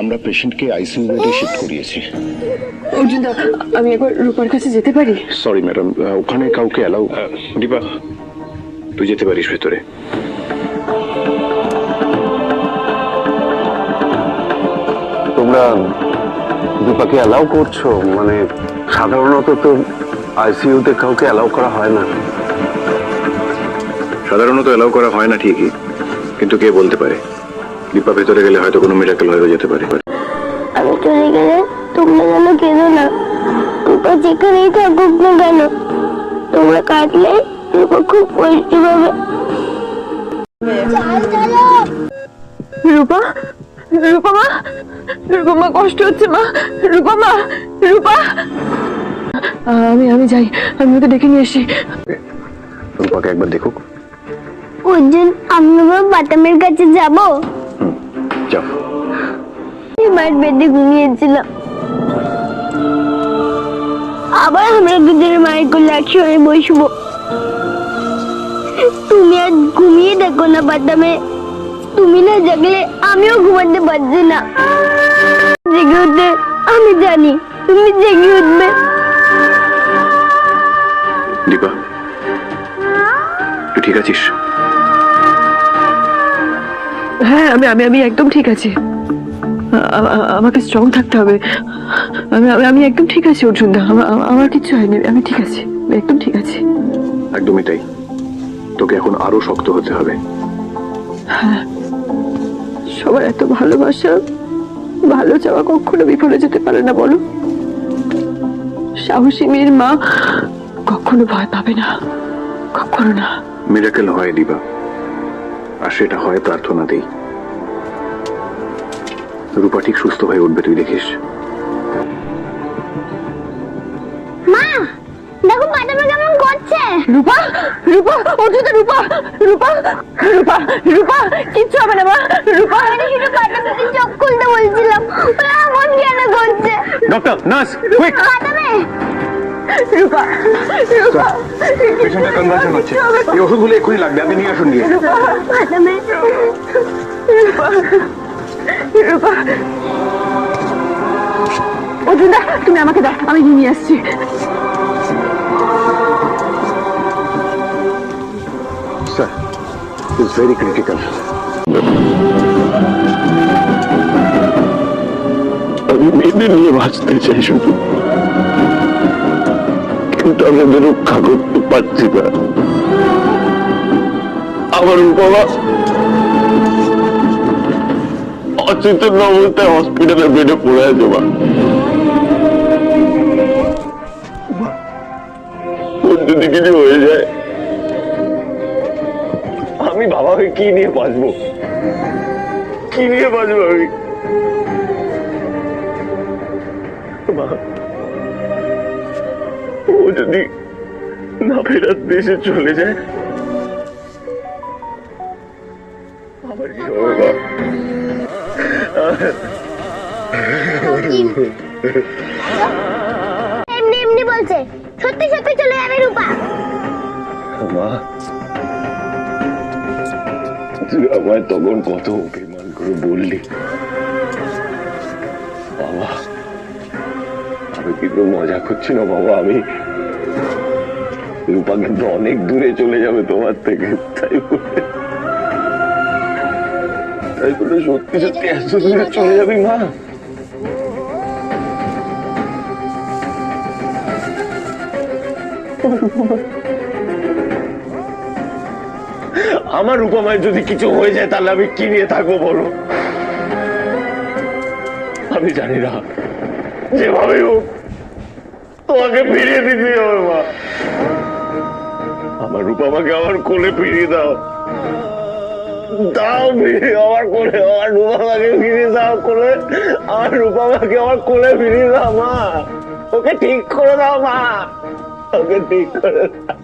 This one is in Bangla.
আমরা পেশেন্টকে আইসিইউ বেডে শিফট করিয়েছি। অর্জুন দা আমি একবার রূপার কাছে যেতে পারি? সরি ম্যাডাম ওখানে কাউকে অ্যালাউ দীপা তুই যেতে পারিস ভেতরে। তোমরা দীপাকে অ্যালাউ করছ? মানে সাধারণত তো আইসিইউতে কাউকে অ্যালাউ করা হয় না। সাধারণত এলাও করা হয় না ঠিকই কিন্তু কে বলতে পারে? দীপা ভেতরে গেলে হয়তো কোনো মিরাকেল হয়েও যেতে পারে। আমি চলে গেলে তোমরা যেন কেঁদো না। রূপা যেখানেই থাকুক না কেন তোমরা কাটলে রূপা খুব রূপা রূপা মা রূপা মা কষ্ট হচ্ছে মা। রূপা মা রূপা। আমি আমি যাই আমি ওকে ডেকে নিয়ে আসি। রূপাকে একবার দেখুক। ওই অর্জুন আমি আবার বাটামের কাছে যাব। যাও। বেডে ঘুমিয়েছিলাম। আবার আমরা দুজনে মায়ের কোলে একসঙ্গে বসবো। তুমি আর ঘুমিয়ে দেখো না বাদামে। তুমি না জাগলে আমিও ঘুমাতে পারছি না। জেগে উঠবে আমি জানি। তুমি জেগে উঠবে। দীপা তুই ঠিক আছিস? হ্যাঁ আমি আমি আমি একদম ঠিক আছি। আমাকে স্ট্রং থাকতে হবে। আমি আমি- একদম ঠিক আছি অর্জুন দা আমার কিছু হয়নি। আমি ঠিক আছি। আমি একদম ঠিক আছি। একদমই তাই তোকে এখন আরও শক্ত হতে হবে। সবার এত ভালোবাসা ভালো চাওয়া কখনো বিফলে যেতে পারে না বলো। সাহসী মেয়ের মা কখনো ভয় পাবে না। কখনো না। মিরাকেল হয় দিবা। আর সেটা হয় প্রার্থনাতেই রূপা ঠিক সুস্থ হয়ে উঠবে তুই দেখিস। মা দেখো বাদামে কেমন করছে। রূপা রূপা অর্জুন রূপা রূপা রূপা রূপা কিচ্ছু হবে না মা রূপা। আমি শুধু বাদামকে চোখ খুলতে বলছিলাম। ওরা এমন কেন করছে? Doctor nurse quick Rupa Rupa পেশেন্টটা conversion হচ্ছে এই ওষুধগুলো এক্ষুনি লাগবে আপনি নিয়ে আসুন গিয়ে। বাদামে রূপা অর্জুন তুমি আমাকে দাও আমি নিয়ে আসছি। স্যার ইজ ভেরি ক্রিটিক্যাল আমি মেয়েদের নিয়ে বাঁচতে চাই শুধু। কিন্তু আমি ওদের রক্ষা করতে পারছি না। আমার বাবা অচেতন অবস্থায় হসপিটালে বেডে পড়ে আছে যদি কিছু হয়ে যায়, আমি বাবাকে কি নিয়ে বাঁচবো? কি নিয়ে বাঁচবো আমি? ও যদি না ফেরার দেশে চলে যায় আমার কি হবে মা? এমনি এমনি বলছে। সত্যি সত্যি চলে যাবে রূপা। মা তুই আমায় তখন কত অভিমান করে বললি। বাবা আমি কিন্তু মজা করছি না বাবা আমি রূপা কিন্তু অনেক দূরে চলে যাবে তোমার থেকে। তাই বলে তাই বলে সত্যি সত্যি এত দূরে চলে যাবি মা? আমার রূপমায় যদি কিছু হয়ে যায় তাহলে আমি কি নিয়ে থাকব বলো? আমি জানি না। যেভাবে হোক তোমাকে ফিরিয়ে দিতে হবে মা। আমার রূপমাকে আমার কোলে ফিরিয়ে দাও। দাও আমার কোলে, আমার রূপমাকে ফিরিয়ে দাও, কোলে। আমার রূপামাকে আমার কোলে ফিরিয়ে দাও, মা। ওকে ঠিক করে দাও, মা। ওকে ঠিক করে দাও।